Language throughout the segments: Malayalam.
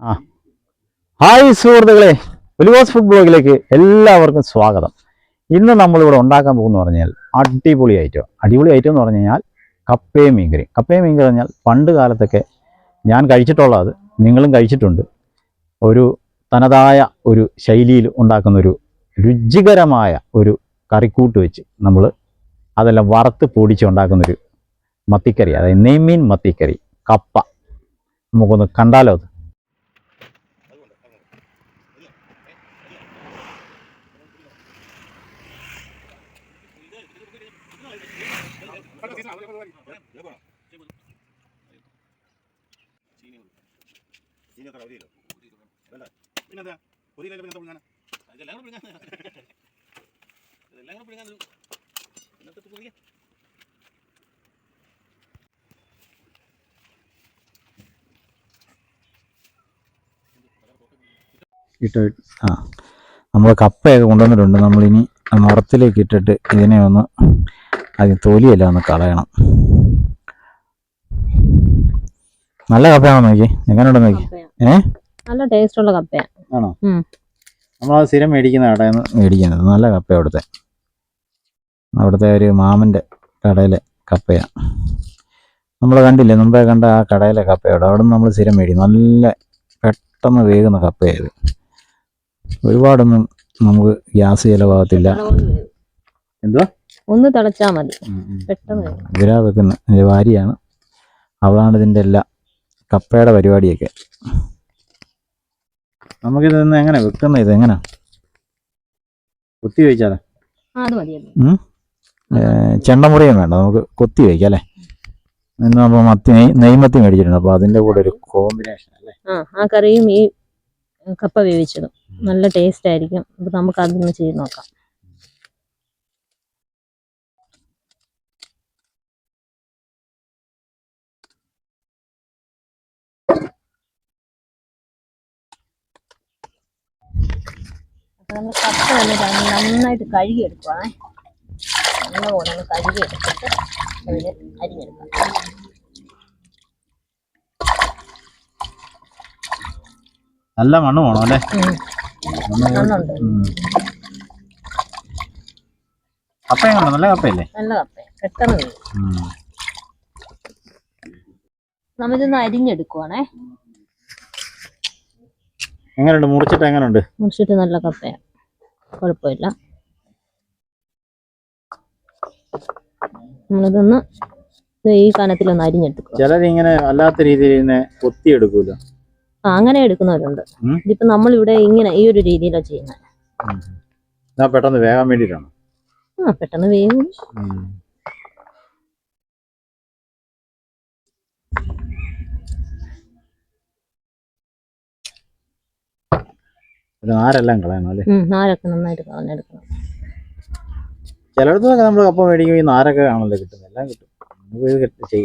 ആ. ഹായ് സുഹൃത്തുക്കളെ ഒലിവാസ് ഫുഡ് ബ്ലോഗിലേക്ക് എല്ലാവർക്കും സ്വാഗതം. ഇന്ന് നമ്മളിവിടെ ഉണ്ടാക്കാൻ പോകുന്ന പറഞ്ഞാൽ അടിപൊളി ഐറ്റം അടിപൊളി ഐറ്റം എന്ന് പറഞ്ഞു കഴിഞ്ഞാൽ കപ്പയും മീൻകറി. കപ്പയും മീൻകറി പറഞ്ഞാൽ പണ്ട് കാലത്തൊക്കെ ഞാൻ കഴിച്ചിട്ടുള്ളത് നിങ്ങളും കഴിച്ചിട്ടുണ്ട് ഒരു തനതായ ഒരു ശൈലിയിൽ ഉണ്ടാക്കുന്ന ഒരു രുചികരമായ ഒരു കറിക്കൂട്ട് വെച്ച് നമ്മൾ അതെല്ലാം വറുത്ത് പൊടിച്ച് ഉണ്ടാക്കുന്നൊരു മത്തിക്കറി അതായത് നെയ്മീൻ മത്തിക്കറി കപ്പ. നമുക്കൊന്ന് കണ്ടാലോ അത്? പിന്നെന്താ ഒരു കിലോ പിന്നെ ആ നമ്മൾ കപ്പയൊക്കെ കൊണ്ടുവന്നിട്ടുണ്ട്. നമ്മളിനി മുറത്തിലേക്ക് ഇട്ടിട്ട് ഇതിനെ ഒന്ന് ആദ്യം തൊലിയെല്ലാം ഒന്ന് കളയണം. നല്ല കപ്പയാണോ നോക്കി? എങ്ങനെയുണ്ട് നോക്കി? ഏ? നല്ല ടേസ്റ്റ് ഉള്ള കപ്പയാ. ആണോ? നമ്മൾ സ്ഥിരം മേടിക്കുന്ന കടയിൽ നിന്ന് മേടിക്കുന്നത്. നല്ല കപ്പ അവിടുത്തെ. അവിടുത്തെ ഒരു മാമന്റെ കടയിലെ കപ്പയാണ് നമ്മൾ കണ്ടില്ലേ? മുമ്പേ കണ്ട ആ കടയിലെ കപ്പയോട് അവിടെ നിന്ന് നമ്മൾ സ്ഥിരം മേടിക്കും. നല്ല പെട്ടെന്ന് വേകുന്ന കപ്പയായത് ഒരുപാടൊന്നും നമുക്ക് ഗ്യാസ് ചിലവാകത്തില്ല. എന്തുവാ? ഒന്ന് തിളച്ചാൽ മതി. പെട്ടെന്ന് വരും. ഇവരാ വെക്കുന്ന ഇത് ഭാര്യയാണ്. അവളാണ് ഇതിന്റെ എല്ലാ കപ്പയുടെ പരിപാടിയൊക്കെ. നമുക്കിത് ഇന്ന് എങ്ങനെ വെക്കുന്ന ഇത് എങ്ങനെ? കുത്തി വെച്ചാലേ. ചെണ്ടമുറിയും വേണ്ട. നമുക്ക് കൊത്തി വയ്ക്കാം അല്ലേ? ഇന്ന് നമ്മൾ മത്തി നെയ് നെയ്മത്തി മേടിച്ചിട്ടുണ്ട്. അപ്പോൾ അതിന്റെ കൂടെ ഒരു കോമ്പിനേഷൻ അല്ലേ? ആ കറിയും ഈ കപ്പ വേവിച്ചതും നല്ല ടേസ്റ്റ് ആയിരിക്കും. അപ്പൊ നമുക്ക് അതൊന്ന് ചെയ്ത് നോക്കാം. നമ്മൾ കപ്പ വന്നിട്ട് നന്നായിട്ട് കഴുകി എടുക്കുവാണേ നല്ലപോലെ ഒന്ന് കഴുകിയെടുത്തിട്ട് അതിന് അരിഞ്ഞെടുക്കാം. നല്ല മണ്ണ് വേണം അല്ലേ. മണ്ണുണ്ട്. ഉം. കപ്പ എങ്ങനെ നല്ല കപ്പയല്ലേ? നല്ല കപ്പ പെട്ടെന്ന് നമ്മളിതൊന്ന് അരിഞ്ഞെടുക്കുവാണേ. എങ്ങനെയുണ്ട്? മുറിച്ചിട്ട് എങ്ങനെയുണ്ട്? മുറിച്ചിട്ട് നല്ല കപ്പയാ. കുഴപ്പമില്ല. നമ്മളിതൊന്ന് ഈ കനത്തിലൊന്ന് അരിഞ്ഞെടുക്കും ചിലരിങ്ങനെ അല്ലാത്ത രീതിയിൽ ഇതിനെ കൊത്തിയെടുക്കൂല? ആ അങ്ങനെ എടുക്കുന്നവരുണ്ട്. ഇതിപ്പോ നമ്മളിവിടെ ഇങ്ങനെ ഈ ഒരു രീതിയിലാണ് ചെയ്യുന്നത്. പെട്ടെന്ന് വേഗം വേണ്ടിയിട്ടാണ്? ആ പെട്ടെന്ന് വേവും. നാരെല്ലാം കളയണം അല്ലേ? നാരൊക്കെ നന്നായിട്ട് കളഞ്ഞെടുക്കണം. ചിലയിടത്തൊക്കെ നമ്മൾ കപ്പ മേടിക്കുമ്പോൾ ഈ നാരൊക്കെ ആണല്ലോ കിട്ടുന്നത് എല്ലാം കിട്ടും. നമുക്ക് കിട്ട- പക്ഷേ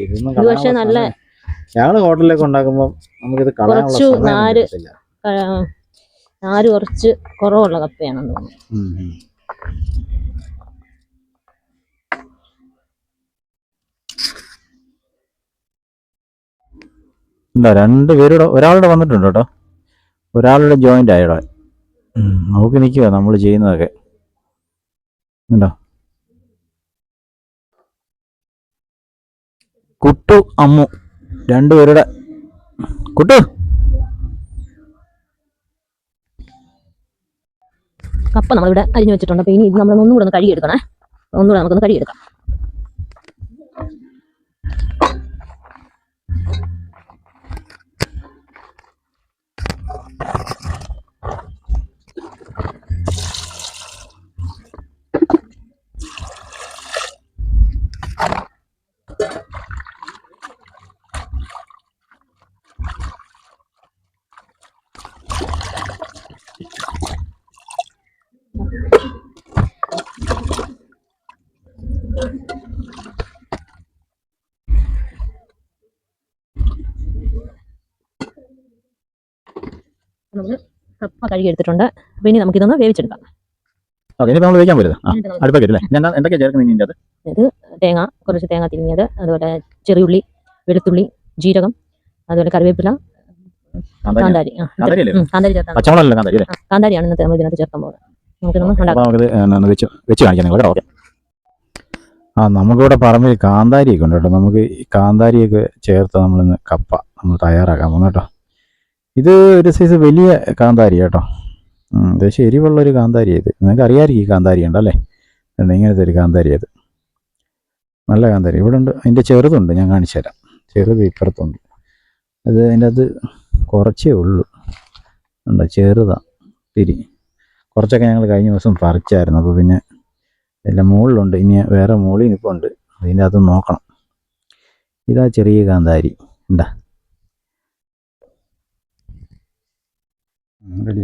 നല്ല ഞങ്ങൾ ഹോട്ടലിലൊക്കെ ഉണ്ടാക്കുമ്പോൾ നമുക്കിത് കളയാനുള്ള നാര് നാര് കുറച്ച് കുറവുള്ള കപ്പയാണെന്ന് തോന്നുന്നു. ഇല്ല രണ്ട് പേരുടെ ഒരാളുടെ വന്നിട്ടുണ്ട് കേട്ടോ. ഒരാളുടെ ജോയിന്റ് ആയിടെ നമുക്ക് നിൽക്കുക നമ്മൾ ചെയ്യുന്നതൊക്കെ. ഉണ്ടോ കുട്ടു അമ്മു രണ്ടുപേരുടെ കുട്ടു! കപ്പ നമ്മളിവിടെ അരിഞ്ഞു വെച്ചിട്ടുണ്ട്. അപ്പൊ ഇനി ഇത് നമ്മൾ ഒന്നുകൂടെ ഒന്ന് കഴുകിയെടുക്കണേ. ഒന്നുകൂടെ നമുക്കൊന്ന് കഴുകിയെടുക്കാം. നമ്മൾ കപ്പ കഴുകിയെടുത്തിട്ടുണ്ട്. അപ്പൊ ഇനി നമുക്കിതൊന്ന് വേവിച്ചെടുക്കാം. ഓക്കെ ഇനി നമ്മൾ വേവിക്കാൻ നമുക്ക് അടുപ്പൊക്കെ അല്ലേ ഞാൻ എന്തൊക്കെയാണ് ചേർക്കുന്നത് ഇതിന്റെ അത് തേങ്ങ കുറച്ച് തേങ്ങ തിരിഞ്ഞത്. അതുപോലെ ചെറിയുള്ളി വെളുത്തുള്ളി ജീരകം അതുപോലെ കറിവേപ്പില കാന്താരി. കാന്താരി. ആ, കാന്താരിയാണ് ഇന്നത്തെ നമ്മൾ ഇതിനകത്ത് ചേർക്കാൻ പോകുന്നത്. നമുക്ക് വെച്ച് കാണിക്കാം നിങ്ങൾ ഓക്കെ ആ നമുക്കിവിടെ പറമ്പിൽ കാന്താരിയൊക്കെ ഉണ്ട് കേട്ടോ. നമുക്ക് കാന്താരിയൊക്കെ ചേർത്ത് നമ്മളിന്ന് കപ്പ നമ്മൾ തയ്യാറാക്കാൻ പോകുന്നു കേട്ടോ. ഇത് ഒരു സൈസ് വലിയ കാന്താരി കേട്ടോ. ഉം, ദേശം എരിവുള്ള ഒരു കാന്താരി ഇത്. നിങ്ങൾക്ക് അറിയാമായിരിക്കും ഈ കാന്താരി ഉണ്ടല്ലേ ഉണ്ട് ഇങ്ങനത്തെ ഒരു കാന്താരി അത് നല്ല കാന്താരി. ഇവിടെ ഉണ്ട്. അതിന്റെ ചെറുതുണ്ട്. ഞാൻ കാണിച്ചു തരാം. ചെറുത് ഇപ്പുറത്തുണ്ട്. അത് അതിന്റെ അത് കുറച്ചേ ഉള്ളൂ. ഉണ്ടോ ചെറുതാണ് തിരി. കുറച്ചൊക്കെ ഞങ്ങൾ കഴിഞ്ഞ ദിവസം പറിച്ചായിരുന്നു. അപ്പോൾ പിന്നെ എല്ലാം മുകളിലുണ്ട്. ഇനി വേറെ മുകളിൽ നിൽപ്പുണ്ട്. അതിന്റെ അകത്ത് നോക്കണം. ഇതാ ചെറിയ കാന്താരി. എന്താ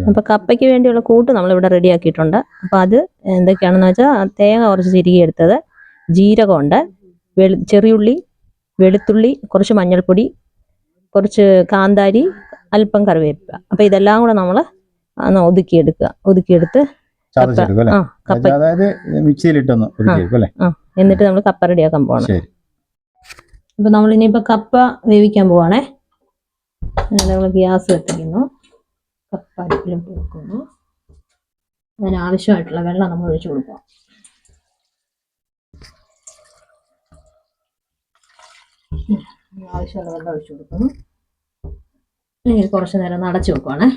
അപ്പൊ കപ്പയ്ക്ക് വേണ്ടിയുള്ള കൂട്ട് നമ്മളിവിടെ റെഡി ആക്കിയിട്ടുണ്ട് അപ്പൊ അത് എന്തൊക്കെയാണെന്ന് വെച്ചാൽ തേങ്ങ കുറച്ച് ചിരുകി എടുത്തത് ജീരകമുണ്ട്. വെളു ചെറിയുള്ളി വെളുത്തുള്ളി കുറച്ച് മഞ്ഞൾപ്പൊടി കുറച്ച് കാന്താരി അല്പം കറിവേപ്പില. അപ്പൊ ഇതെല്ലാം കൂടെ നമ്മൾ ഒതുക്കിയെടുക്കുക. ഒതുക്കിയെടുത്ത് ആ കപ്പ മിക്സിയിലിട്ടൊന്ന് എന്നിട്ട് നമ്മൾ കപ്പ റെഡിയാക്കാൻ പോകണം അപ്പൊ നമ്മൾ ഇനിയിപ്പോ കപ്പ വേവിക്കാൻ പോവാണേ. നമ്മൾ ഗ്യാസ് കത്തിക്കുന്നു. കപ്പ അടുപ്പിലോട്ട് വെക്കുന്നു. അതിന് ആവശ്യമായിട്ടുള്ള വെള്ളം നമ്മൾ ഒഴിച്ചു കൊടുക്കാം ആവശ്യമുള്ള വെള്ളം ഒഴിച്ചു കൊടുക്കുന്നു. ഇനി കുറച്ച് നേരം നടച്ചു വെക്കുവാണേ.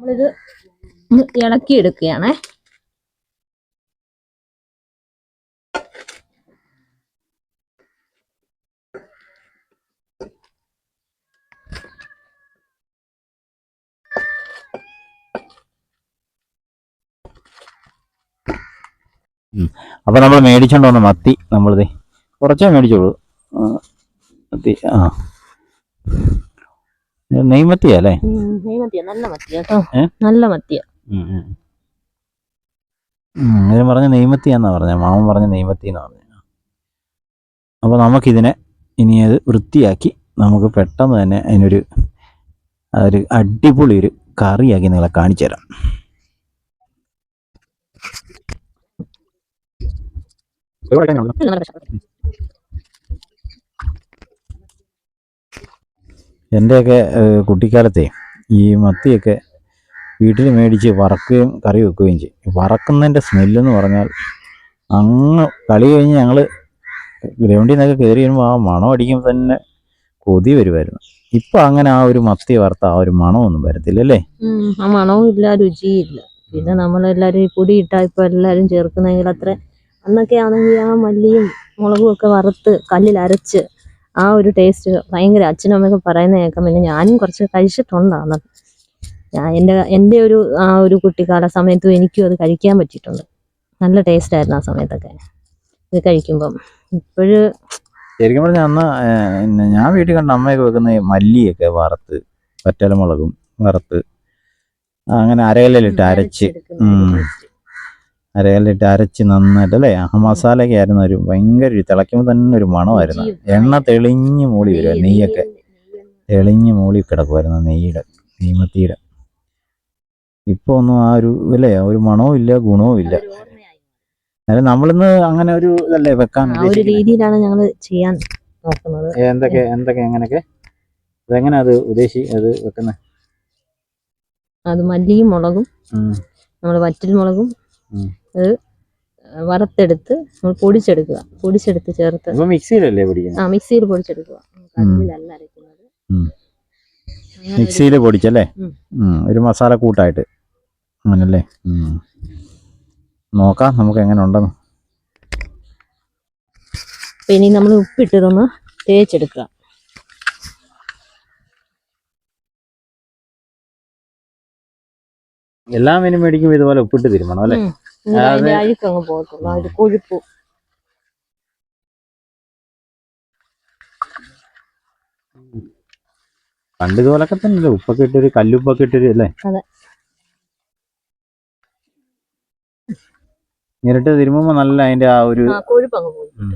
നമ്മളിത് ഇളക്കി എടുക്കുകയാണേ അപ്പോൾ നമ്മൾ മേടിച്ചോണ്ട് വന്ന മത്തി നമ്മളിത് കുറച്ചേ മേടിച്ചോളൂ. മത്തി ആ. ഇത് നെയ്മത്തിയാ അല്ലേ? മത്തിയ. നല്ല മത്തിയ കേട്ടോ? നല്ല മത്തിയ. ഇതിന് പറഞ്ഞ നെയ്മത്തിയാന്നാ പറഞ്ഞ. മാമൻ പറഞ്ഞ നെയ്മത്തി എന്നാ പറഞ്ഞ. അപ്പോൾ നമുക്കിതിനെ ഇനി അത് വൃത്തിയാക്കി നമുക്ക് പെട്ടെന്ന് തന്നെ അതിനൊരു അതൊരു ഒരു അടിപൊളി ഒരു കറിയാക്കി നിങ്ങളെ കാണിച്ചു തരാം. എന്റെയൊക്കെ കുട്ടിക്കാലത്തെ ഈ മത്തിയൊക്കെ വീട്ടിൽ മേടിച്ച് വറക്കുകയും കറി വെക്കുകയും ചെയ്യും. വറക്കുന്നതിന്റെ സ്മെല്ലെന്ന് പറഞ്ഞാൽ അങ്ങ് കളി കഴിഞ്ഞ് ഞങ്ങൾ ഗ്രൗണ്ടിൽ നിന്നൊക്കെ കയറി വരുമ്പോൾ ആ മണം അടിക്കുമ്പോൾ തന്നെ കൊതി വരുമായിരുന്നു ഇപ്പം അങ്ങനെ ആ ഒരു മത്തി വറുത്ത ആ ഒരു മണമൊന്നും വരത്തില്ലല്ലേ ആ മണവും ഇല്ല രുചിയില്ല. പിന്നെ നമ്മളെല്ലാരും ഈ പൊടി ഇട്ടാ ഇപ്പൊ എല്ലാരും ചേർക്കുന്നെങ്കിൽ അത്ര. അന്നൊക്കെ ആണെങ്കിൽ ആ മല്ലിയും മുളകും ഒക്കെ വറുത്ത് കല്ലിൽ അരച്ച് ആ ഒരു ടേസ്റ്റ് ഭയങ്കര അച്ഛനും അമ്മയൊക്കെ പറയുന്ന കേൾക്കാം പിന്നെ ഞാനും കുറച്ച് കഴിച്ചിട്ടുണ്ട് ഞാൻ എന്റെ എന്റെ ഒരു ആ ഒരു കുട്ടിക്കാല സമയത്തും എനിക്കും അത് കഴിക്കാൻ പറ്റിയിട്ടുണ്ട്. നല്ല ടേസ്റ്റ് ആയിരുന്നു ആ സമയത്തൊക്കെ. ഇത് കഴിക്കുമ്പം. ഇപ്പോഴും ശരിക്കും പറഞ്ഞാൽ അന്ന് ഞാൻ വീട്ടിൽ കണ്ട അമ്മയൊക്കെ വെക്കുന്ന മല്ലിയൊക്കെ വറുത്ത് പറ്റലമുളകും വറുത്ത് അങ്ങനെ അരകല്ലിലിട്ട് അരച്ച്. അരകല്ലിട്ട് അരച്ച് നന്നായിട്ട് അല്ലേ? ആ മസാലയൊക്കെ ആയിരുന്നു ഒരു ഭയങ്കര ഒരു തിളയ്ക്കുമ്പോൾ തന്നെ ഒരു മണമായിരുന്നു. എണ്ണ തെളിഞ്ഞ് മൂളി വരുക നെയ്യൊക്കെ. തെളിഞ്ഞ് മൂളി കിടക്കുമായിരുന്നു നെയ്യുടെ നെയ്മത്തിയുടെ ഇപ്പോൾ ഒന്നും ആ ഒരു അല്ലേ ഒരു മണവും ഇല്ല ഗുണവും ഇല്ല. അതായത് നമ്മളിന്ന് അങ്ങനെ ഒരു ഇതല്ലേ വെക്കാൻ ഒരു രീതിയിലാണ് ഞങ്ങൾ ചെയ്യാൻ നോക്കുന്നത്. എന്തൊക്കെ എന്തൊക്കെ എങ്ങനെയൊക്കെ അതെങ്ങനെ അത് ഉദ്ദേശി അത് വെക്കുന്നത് അത് മല്ലിയും മുളകും നമ്മൾ വറ്റൽ മുളകും. അത് വറുത്തെടുത്ത് നമ്മൾ പൊടിച്ചെടുക്കുക. പൊടിച്ചെടുത്ത് ചേർത്ത് മിക്സിയിലല്ലേ ആ മിക്സിയിൽ പൊടിച്ചെടുക്കുക. കല്ലിലല്ല അരയ്ക്കുന്നത് മിക്സിയിൽ പൊടിച്ചല്ലേ? ഒരു മസാല കൂട്ടായിട്ട്. അങ്ങനല്ലേ. നോക്കാം നമുക്ക് എങ്ങനെ ഉണ്ടെന്ന് ഇനി നമ്മൾ ഉപ്പിട്ടതൊന്ന് തേച്ചെടുക്കാം തേച്ചെടുക്കുക. എല്ലാ മീനും മേടിക്കുമ്പോൾ ഇതുപോലെ ഉപ്പിട്ട് തിരുമണം അല്ലേ? പോകത്തുള്ളൂ. ആ ഒരു കൊഴുപ്പ്. പണ്ട് ഇതുപോലൊക്കെ തന്നെ ഉപ്പൊക്കെ ഇട്ടൊരു കല്ലുപ്പൊക്കെ ഇട്ടൊരു അല്ലേ? നേരിട്ട് തിരുമ്പോ നല്ല അതിന്റെ ആ ഒരു ആ കൊഴുപ്പ് പോകും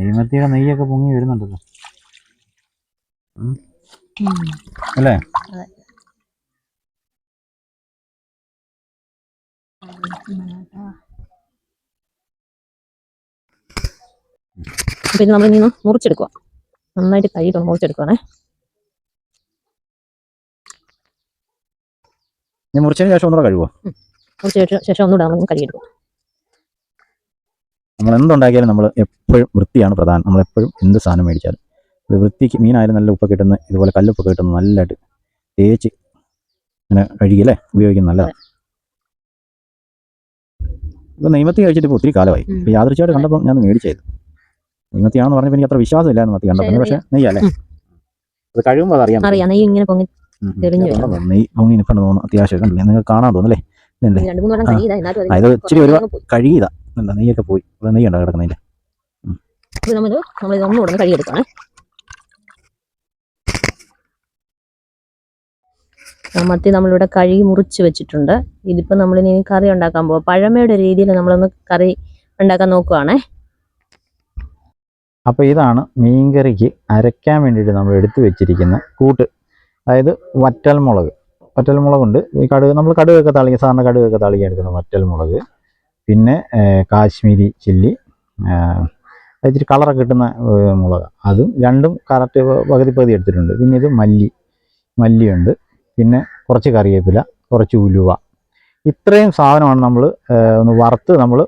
ഉം. നെയ്മത്തിയുടെ നെയ്യൊക്കെ പൊങ്ങി വരുന്നുണ്ടല്ലോ. അല്ലേ? പിന്നെ നമ്മൾ ഇനി മുറിച്ചെടുക്കുക നന്നായിട്ട് കൈയിട്ട് മുറിച്ചെടുക്കുവാണേ. ഞാൻ മുറിച്ചതിന് ശേഷം ഒന്നുകൂടെ കഴിവോ മുറിച്ചു ശേഷം ഒന്നുകൂടെ നമ്മൾ കഴുകിയെടുക്കും. നമ്മൾ എന്തുണ്ടാക്കിയാലും നമ്മൾ എപ്പോഴും വൃത്തിയാണ് പ്രധാനം. നമ്മൾ എപ്പോഴും എന്ത് സാധനം മേടിച്ചാലും. ഇത് വൃത്തിക്ക് മീനായാലും നല്ല ഉപ്പൊക്കെ കിട്ടുന്ന ഇതുപോലെ കല്ലുപ്പൊക്കെ കിട്ടുന്ന നല്ലതായിട്ട് തേച്ച് ഇങ്ങനെ കഴുകിയല്ലേ ഉപയോഗിക്കുന്ന നല്ലതാണ് ഇപ്പൊ നെയ്മത്തി കഴിച്ചിട്ട് ഇപ്പോൾ ഒത്തിരി കാലമായി. ഇപ്പോൾ ഇപ്പൊ യാദൃശ്യമായിട്ട് കണ്ടപ്പോൾ ഞാൻ മേടിച്ചത് നെയ്മത്തിയാണെന്ന് പറഞ്ഞപ്പോൾ എനിക്ക് അത്ര വിശ്വാസമില്ലായിരുന്നു മത്തി കണ്ടപ്പോൾ പക്ഷേ നെയ്യല്ലേ അത് കഴിയുമ്പോൾ അത് അറിയാം അറിയാം. നെയ്യ് ഇങ്ങനെ പൊങ്ങി തെളിഞ്ഞ് വരും. നെയ്യ് പൊങ്ങി നിൽക്കണം തോന്നുന്നു. അത്യാവശ്യം കണ്ടില്ലേ? നിങ്ങൾക്ക് കാണാൻ തോന്നുന്നല്ലേ ഇത് ഇച്ചിരി ഒരു- കഴുകിയതാണ് എന്താ നെയ്യൊക്കെ പോയി. അത് നെയ്യുണ്ടോ കിടക്കുന്നതിന്റെ? ഇത് നമ്മൾ നമ്മൾ ഇത് ഒന്നുകൂടെ ഒന്ന് കഴുകിയെടുക്കണേ. ആ, മത്തി നമ്മളിവിടെ കഴുകി മുറിച്ച് വെച്ചിട്ടുണ്ട്. ഇതിപ്പോൾ നമ്മൾ ഇനി കറി ഉണ്ടാക്കാൻ പോകും പഴമയുടെ രീതിയിൽ നമ്മളൊന്ന് കറി ഉണ്ടാക്കാൻ നോക്കുവാണേ. അപ്പോൾ ഇതാണ് മീൻകറിക്ക് അരയ്ക്കാൻ വേണ്ടിയിട്ട് നമ്മൾ എടുത്തു വെച്ചിരിക്കുന്ന കൂട്ട്. അതായത് വറ്റൽമുളക്. വറ്റൽമുളകുണ്ട്. ഈ കടുക് നമ്മൾ കടുകൊക്കെ താളിക്കുക സാധാരണ കടുകൊക്കെ താളിക്കാൻ എടുക്കുന്ന വറ്റൽമുളക്. പിന്നെ കാശ്മീരി ചില്ലി ഇച്ചിരി കളറൊക്കെ കിട്ടുന്ന മുളക്. അതും രണ്ടും കറക്റ്റ് പകുതി പകുതി എടുത്തിട്ടുണ്ട്. പിന്നെ ഇത് മല്ലി മല്ലിയുണ്ട്. പിന്നെ കുറച്ച് കറിവേപ്പില കുറച്ച് ഉലുവ. ഇത്രയും സാധനമാണ് നമ്മൾ ഒന്ന് വറുത്ത് നമ്മൾ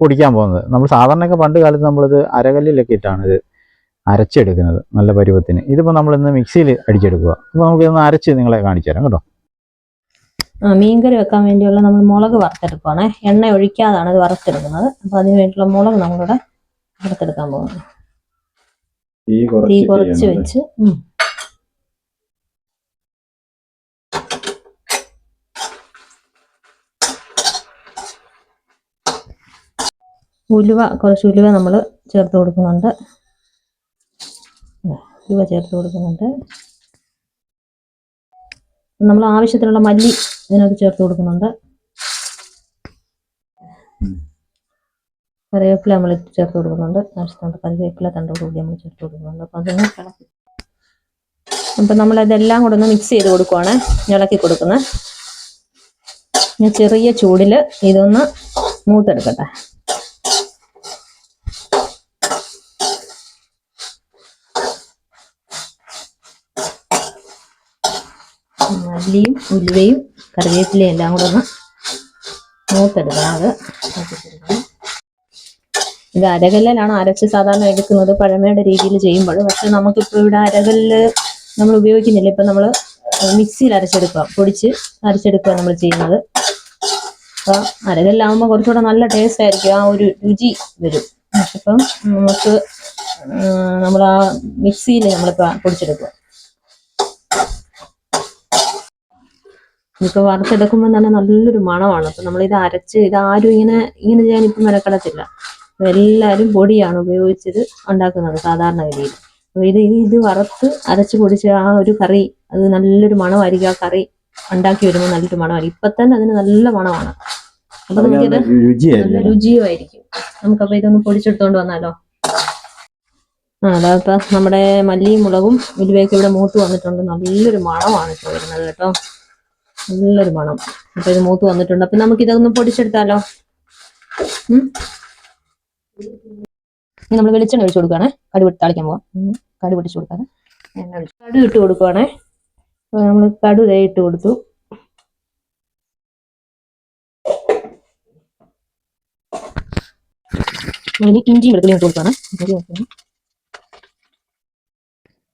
പൊടിക്കാൻ പോകുന്നത്. നമ്മൾ സാധാരണയൊക്കെ പണ്ട് കാലത്ത് നമ്മളിത് അരകല്ലിലൊക്കെ ഇട്ടാണ് ഇത് അരച്ചെടുക്കുന്നത് നല്ല പരുവത്തിന്. ഇതിപ്പോൾ നമ്മളിന്ന് മിക്സിയിൽ അടിച്ചെടുക്കുക. അപ്പോൾ നമുക്കിതൊന്ന് അരച്ച് നിങ്ങളെ കാണിച്ചു തരാം കേട്ടോ. മീൻകറി വെക്കാൻ വേണ്ടിയുള്ള നമ്മൾ മുളക് വറുത്തെടുക്കുകയാണ് എണ്ണ ഒഴിക്കാതാണ് ഇത് വറുത്തെടുക്കുന്നത്. അപ്പോൾ അതിന് വേണ്ടിയുള്ള മുളക് നമ്മളിവിടെ വറുത്തെടുക്കാൻ പോകുന്നത് തീ കുറച്ച് വെച്ച് ഉലുവ കുറച്ച് ഉലുവ നമ്മൾ ചേർത്ത് കൊടുക്കുന്നുണ്ട്. ഉലുവ ചേർത്ത് കൊടുക്കുന്നുണ്ട്. നമ്മൾ ആവശ്യത്തിനുള്ള മല്ലി ഇതിനകത്ത് ചേർത്ത് കൊടുക്കുന്നുണ്ട്. കറിവേപ്പില നമ്മൾ ചേർത്ത് കൊടുക്കുന്നുണ്ട്. ആവശ്യത്തിനുള്ള കറിവേപ്പില തണ്ടോടുകൂടി നമ്മൾ ചേർത്ത് കൊടുക്കുന്നുണ്ട്. അപ്പം അതൊന്ന് ഇളക്കി നമ്മൾ നമ്മളിതെല്ലാം കൂടെ ഒന്ന് മിക്സ് ചെയ്ത് കൊടുക്കുവാണ്. ഇളക്കി കൊടുക്കുന്നത് ഞാൻ ചെറിയ ചൂടിൽ ഇതൊന്ന് മൂത്തെടുക്കട്ടെ. മല്ലിയും ഉലുവയും കറിവേപ്പിലയും എല്ലാം കൂടെ ഒന്ന് മൂത്തെടുക്കണം. അത്. ഇത് അരകല്ലിലാണ് അരച്ച് സാധാരണ എടുക്കുന്നത് പഴമയുടെ രീതിയിൽ ചെയ്യുമ്പോൾ. പക്ഷെ നമുക്കിപ്പോൾ ഇവിടെ അരകല്ല് നമ്മൾ ഉപയോഗിക്കുന്നില്ല. ഇപ്പം നമ്മൾ മിക്സിയിൽ അരച്ചെടുക്കുക പൊടിച്ച് അരച്ചെടുക്കുക നമ്മൾ ചെയ്യുന്നത്. അപ്പം അരകല്ലാവുമ്പോൾ കുറച്ചുകൂടെ നല്ല ടേസ്റ്റ് ആയിരിക്കും. ആ ഒരു രുചി വരും. ഇപ്പം നമുക്ക് നമ്മൾ ആ മിക്സിയിൽ നമ്മളിപ്പോൾ പൊടിച്ചെടുക്കുക. ഇപ്പൊ വറുത്തെടുക്കുമ്പോൾ തന്നെ നല്ലൊരു മണമാണ്. അപ്പൊ ഇത് അരച്ച് ഇത് ആരും ഇങ്ങനെ ഇങ്ങനെ ചെയ്യാൻ ഇപ്പം മെനക്കെടത്തില്ല. എല്ലാവരും പൊടിയാണ് ഉപയോഗിച്ചത് ഉണ്ടാക്കുന്നത് സാധാരണ ഗതിയിൽ. അപ്പൊ ഇത് ഇത് വറുത്ത് അരച്ച് പൊടിച്ച് ആ ഒരു കറി അത് നല്ലൊരു മണമായിരിക്കും ആ കറി ഉണ്ടാക്കി വരുമ്പോൾ നല്ലൊരു മണമായിരിക്കും. ഇപ്പൊ തന്നെ അതിന് നല്ല മണമാണ്. അപ്പൊ നമുക്കിത് നല്ല രുചിയുമായിരിക്കും. നമുക്കപ്പൊ ഇതൊന്ന് പൊടിച്ചെടുത്തോണ്ട് വന്നാലോ? ആ അതാ നമ്മുടെ മല്ലിയും മുളകും ഉലുവയൊക്കെ ഇവിടെ മൂത്ത് വന്നിട്ടുണ്ട്. നല്ലൊരു മണമാണ് ഇപ്പൊ വരുന്നത് കേട്ടോ. നല്ലൊരു മണം. അപ്പൊ ഇത് മൂത്ത് വന്നിട്ടുണ്ട്. അപ്പൊ നമുക്ക് ഇതൊന്ന് പൊടിച്ചെടുത്താലോ. ഇനി നമ്മൾ വെളിച്ചെണ്ണ ഒഴിച്ചു കൊടുക്കുകയാണേ കടി പൊട്ടി താളിക്കാൻ പോവാം. കടി പൊട്ടിച്ചു കൊടുക്കാതെ എണ്ണ കടുക് ഇട്ട് കൊടുക്കുവാണേ. നമ്മൾ കടു ഇട്ട് കൊടുത്തു. ഇനി ഇഞ്ചിയും ഇട്ട് കൊടുക്കുകയാണ് ഇഞ്ചി.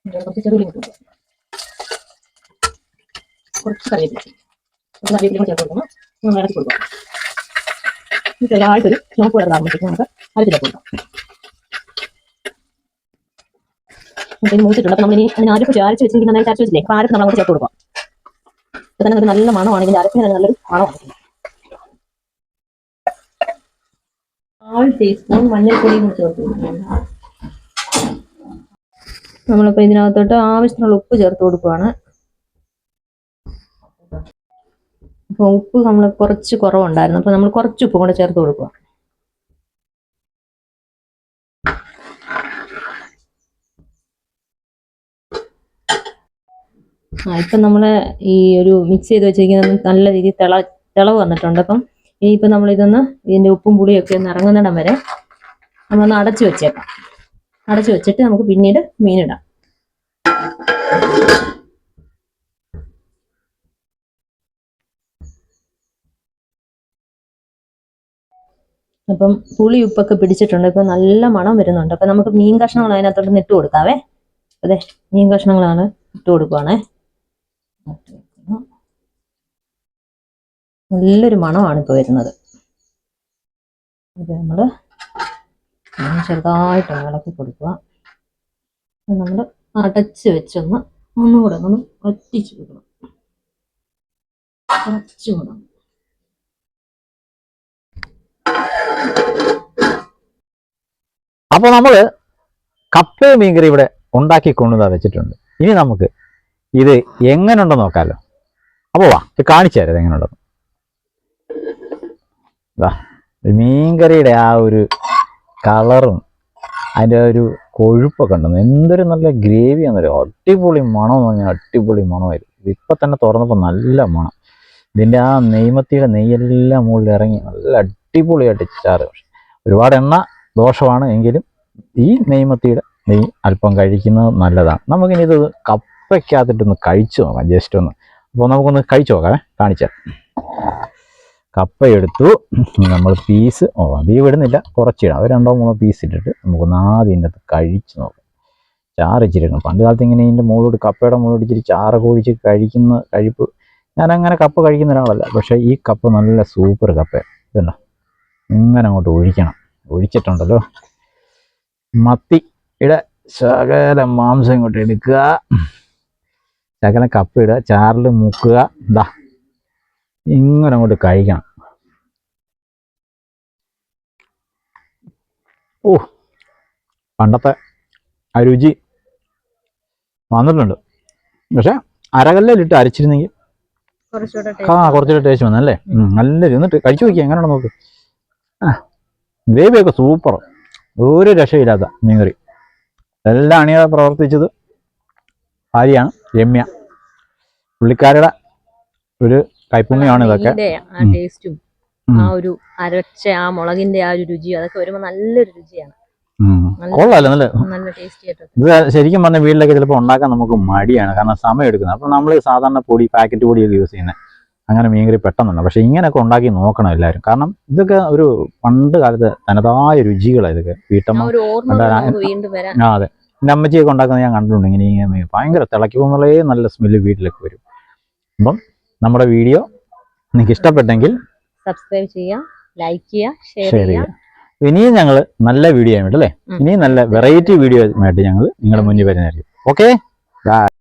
കുറച്ച് ചെറുള്ളി ഇട്ട് കുറച്ച് കറിവേപ്പില കൂടി ചേർത്ത് കൊടുക്കണം ഒന്ന് കൊടുക്കാം ചെറുതായിട്ടൊരു ചുവപ്പ് കളറാകുമ്പോഴത്തേക്ക് നമുക്ക് അരച്ചിട്ട് കൊടുക്കാം നമ്മൾ ഇനി മൂത്തിട്ടുണ്ട് നമ്മളിനി അതിന് അരപ്പ് അരച്ച് വെച്ചിരിക്കുന്ന നന്നായി അരച്ച് വെച്ചില്ലേ അപ്പോൾ ആരൊക്കെ നമ്മൾ അങ്ങോട്ട് ചേർത്ത് കൊടുക്കാം ഇപ്പൊ തന്നെ നല്ല മണമാണ് ഇതിന്റെ അരപ്പിന് തന്നെ നല്ലൊരു മണമാണ് കാൽ ടീസ്പൂൺ മഞ്ഞൾപ്പൊടി കൂടി ഇതിനകത്തോട്ട് ആവശ്യത്തിനുള്ള ഉപ്പ് ചേർത്ത് കൊടുക്കുവാണ്. അപ്പോൾ ഉപ്പ് നമ്മൾ കുറച്ച് കുറവുണ്ടായിരുന്നു. അപ്പോൾ നമ്മൾ കുറച്ച് ഉപ്പ് കൂടെ ചേർത്ത് കൊടുക്കുക ആ ഇപ്പം നമ്മൾ ഈ ഒരു മിക്സ് ചെയ്ത് വെച്ചിരിക്കുന്നത് നല്ല രീതിയിൽ തിള തിളവ് വന്നിട്ടുണ്ട്. അപ്പം ഇനിയിപ്പോൾ നമ്മൾ ഇതൊന്ന് ഇതിന്റെ ഉപ്പും പുളിയൊക്കെ ഒന്ന് ഇറങ്ങുന്നിടം വരെ നമ്മളൊന്ന് അടച്ചു വെച്ചേക്കാം. അടച്ചു വെച്ചിട്ട് നമുക്ക് പിന്നീട് മീനിടാം അപ്പം പുളി ഉപ്പൊക്കെ പിടിച്ചിട്ടുണ്ട്. ഇപ്പം നല്ല മണം വരുന്നുണ്ട്. അപ്പം നമുക്ക് മീൻ കഷ്ണങ്ങൾ അതിനകത്തോട്ട് ഇട്ട് കൊടുക്കാവേ. അതെ മീൻ കഷ്ണങ്ങളാണ് ഇട്ട് കൊടുക്കുവാണേ. നല്ലൊരു മണമാണ് ഇപ്പോൾ വരുന്നത്. ഇത് നമ്മൾ ചെറുതായിട്ട് ഒന്ന് ഇളക്കി കൊടുക്കുക. നമ്മൾ അടച്ച് വെച്ചൊന്ന് ഒന്നുകൂടെ ഒന്ന് വറ്റിച്ച് കൊടുക്കണം. കുറച്ച് അപ്പോൾ നമ്മൾ കപ്പയും മീൻകറി ഇവിടെ ഉണ്ടാക്കി വെച്ചിട്ടുണ്ട്. ഇനി നമുക്ക് ഇത് എങ്ങനെയുണ്ടെന്ന് നോക്കാമല്ലോ അപ്പോൾ വാ ഇത് കാണിച്ചു തരാം എങ്ങനെയുണ്ടെന്ന് വാ മീൻകറിയുടെ ആ ഒരു കളറും അതിന്റെ ഒരു കൊഴുപ്പൊക്കെ ഉണ്ടെന്ന്. എന്തൊരു നല്ല ഗ്രേവി എന്നൊരു അടിപൊളി മണം എന്ന് പറഞ്ഞാൽ അടിപൊളി മണമായിരുന്നു. ഇപ്പം തന്നെ തുറന്നപ്പോൾ നല്ല മണം. ഇതിന്റെ ആ നെയ്മത്തിയുടെ നെയ്യെല്ലാം മുകളിൽ ഇറങ്ങി നല്ല അടിപൊളിയായിട്ട് ചാറ്. ഒരുപാട് എണ്ണ ദോഷമാണ് എങ്കിലും ഈ നെയ്മത്തിയുടെ നെയ്യ് അല്പം കഴിക്കുന്നത് നല്ലതാണ്. നമുക്കിനി ഇത് കപ്പയ്ക്കകത്തിട്ടൊന്ന് കഴിച്ചു നോക്കാം. ജസ്റ്റ് ഒന്ന്. അപ്പോൾ നമുക്കൊന്ന് കഴിച്ചു നോക്കാം. കാണിച്ചാൽ കപ്പ എടുത്തു നമ്മൾ പീസ് ഓ അധികം വിടുന്നില്ല കുറച്ചിടാം. ഒരു രണ്ടോ മൂന്നോ പീസ് ഇട്ടിട്ട് നമുക്കൊന്ന് ആദ്യം ഇതിന്റെ അകത്ത് കഴിച്ച് നോക്കാം. ചാറിച്ചിരിക്കണം പണ്ട് കാലത്ത് ഇങ്ങനെ ഇതിന്റെ മുകളിലോട്ട് കപ്പയുടെ മുകളിലോട്ട് ഇച്ചിരി ചാറ് കോഴിച്ച് കഴിക്കുന്ന കഴിപ്പ്. ഞാനങ്ങനെ കപ്പ കഴിക്കുന്ന ഒരാളല്ല. പക്ഷേ ഈ കപ്പ് നല്ല സൂപ്പർ കപ്പ ഇതുണ്ടോ? ഇങ്ങനെ അങ്ങോട്ട് ഒഴിക്കണം. ഒഴിച്ചിട്ടുണ്ടല്ലോ. മത്തിയുടെ ശകല മാംസം ഇങ്ങോട്ട് എടുക്കുക. ശകലം കപ്പ ഇടുക ചാറിൽ മുക്കുക. എന്താ ഇങ്ങനെ അങ്ങോട്ട് കഴിക്കണം. ഓ പണ്ടത്തെ ആ രുചി വന്നിട്ടുണ്ട്. പക്ഷെ അരകല്ലിട്ട് അരച്ചിരുന്നെങ്കിൽ ആ കുറച്ചുകൂടെ ടേസ്റ്റ് വന്നല്ലേ? നല്ല ഇരുന്നിട്ട് എന്നിട്ട് കഴിച്ചു നോക്കിയാൽ എങ്ങനെയാണ് നോക്ക്. ആ ഗ്രേവിയൊക്കെ സൂപ്പർ. ഒരു രക്ഷയില്ലാത്ത മീൻകറി. എല്ലാം അണിയാതെ പ്രവർത്തിച്ചത് ഭാര്യയാണ് രമ്യ. പുള്ളിക്കാരുടെ ഒരു കൈപ്പുണ്യമാണ് ഇതൊക്കെ. ടേസ്റ്റും ആ ഒരു അരച്ച ആ മുളകിന്റെ ആ ഒരു രുചി അതൊക്കെ വരുമ്പോൾ നല്ലൊരു രുചിയാണ്. കൊള്ളാലോ നല്ല- നല്ല നല്ല ടേസ്റ്റി ആയിട്ട് ഇത് ശരിക്കും പറഞ്ഞ വീട്ടിലൊക്കെ ചിലപ്പോൾ ഉണ്ടാക്കാൻ നമുക്ക് മടിയാണ്. കാരണം സമയം എടുക്കുന്നത്. അപ്പോൾ നമ്മൾ സാധാരണ പൊടി പാക്കറ്റ് പൊടിയൊക്കെ യൂസ് ചെയ്യുന്നത് അങ്ങനെ മീൻകറി പെട്ടെന്നുണ്ട്. പക്ഷേ ഇങ്ങനെയൊക്കെ ഉണ്ടാക്കി നോക്കണം എല്ലാവരും. കാരണം ഇതൊക്കെ ഒരു പണ്ട് കാലത്ത് തനതായ രുചികളാണ് ഇതൊക്കെ. വീട്ടമ്മ ആ അതെ. എന്റെ അമ്മച്ചിയൊക്കെ ഉണ്ടാക്കുന്നത് ഞാൻ കണ്ടിട്ടുണ്ട്. ഇങ്ങനെ ഇങ്ങനെ ഭയങ്കര തിളയ്ക്കുമ്പോഴേ നല്ല സ്മെല്ല് വീട്ടിലൊക്കെ വരും. അപ്പം നമ്മുടെ വീഡിയോ നിങ്ങൾക്ക് ഇഷ്ടപ്പെട്ടെങ്കിൽ സബ്സ്ക്രൈബ് ചെയ്യുക ലൈക്ക് ചെയ്യുക ഷെയർ ചെയ്യുക ഇനിയും ഞങ്ങൾ നല്ല വീഡിയോ ആയിട്ട് അല്ലേ? ഉം. ഇനിയും നല്ല വെറൈറ്റി വീഡിയോ ആയിട്ട് ഞങ്ങൾ നിങ്ങളുടെ മുന്നിൽ വരുന്നതായിരിക്കും. ഓക്കെ